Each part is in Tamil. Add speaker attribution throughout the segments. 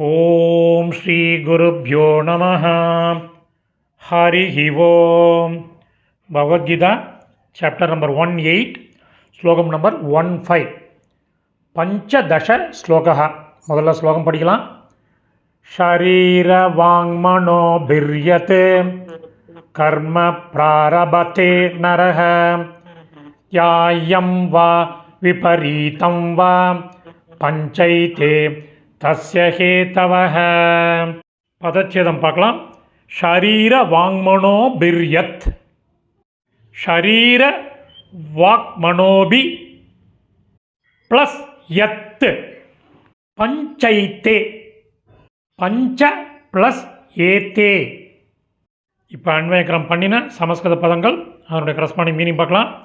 Speaker 1: ॐ श्रीगुरुभ्यो नमः हरिः ओम् Bhagavad Gita chapter number one eight ஸ்லோகம் நம்பர் ஒன் ஃபைவ் பஞ்சதச ஸ்லோகா முதல்ல ஸ்லோகம் படிக்கலாம் शरीरवाङ्मनोभिर्यत् कर्म प्रारभते नरः यायं वा विपरीतं वा பஞ்சைத்தே தஸ்ய ஹேதவः பதச்சேதம் பார்க்கலாம். ஷரீர வாங்மனோ பிர்யத். ஷரீர வாக்மனோபி ப்ளஸ் எத்து பஞ்சைத்தே. பஞ்ச ப்ளஸ் ஏத்தே. இப்போ அன்வயக்கிரம் பண்ணின சமஸ்கிருத பதங்கள் அதனுடைய கரஸ்பாண்டிங் மீனிங் பார்க்கலாம்.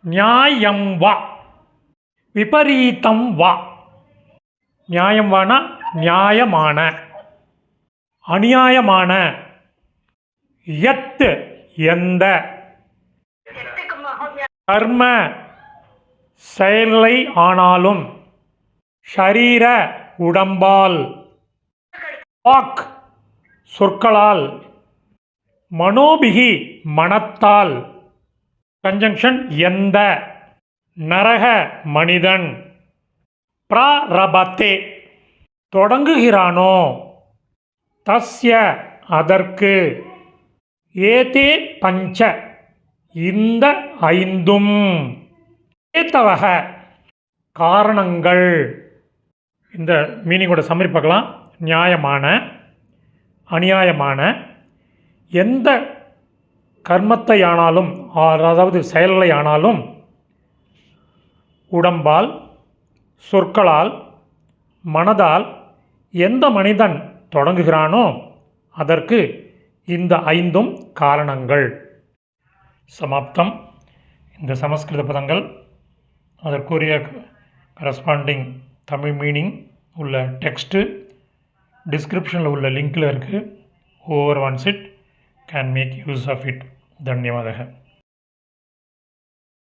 Speaker 1: நியாயம் வா. விபரீதம் வா. நியாயம் வானா நியாயமான. அநியாயமான. எத்து எந்த. கர்ம செயலை ஆனாலும் ஷரீர உடம்பால். வாக் சொற்களால். மனோபிகி மனத்தால். கன்ஜங்ஷன் எந்த. நரக மனிதன். பிரரபத்தே. தொடங்குகிறானோ? தஸ்ய அதற்கு. ஏதே பஞ்ச. இந்த ஐந்தும். ஏத்தவக. காரணங்கள். இந்த மீனிங்கோட சம்மரி பார்க்கலாம். நியாயமான. அநியாயமான. எந்த கர்மத்தை ஆனாலும் அதாவது செயல்களை ஆனாலும் உடம்பால் சொற்களால் மனதால் எந்த மனிதன் தொடங்குகிறானோ அதற்கு இந்த ஐந்தும் காரணங்கள். சமாப்தம். இந்த சமஸ்கிருத பதங்கள் அதற்குரிய கரஸ்பாண்டிங் தமிழ் மீனிங் உள்ள டெக்ஸ்ட்டு டிஸ்கிரிப்ஷனில் உள்ள லிங்கில் இருக்குது over once it can make use of it தன்யவாதக.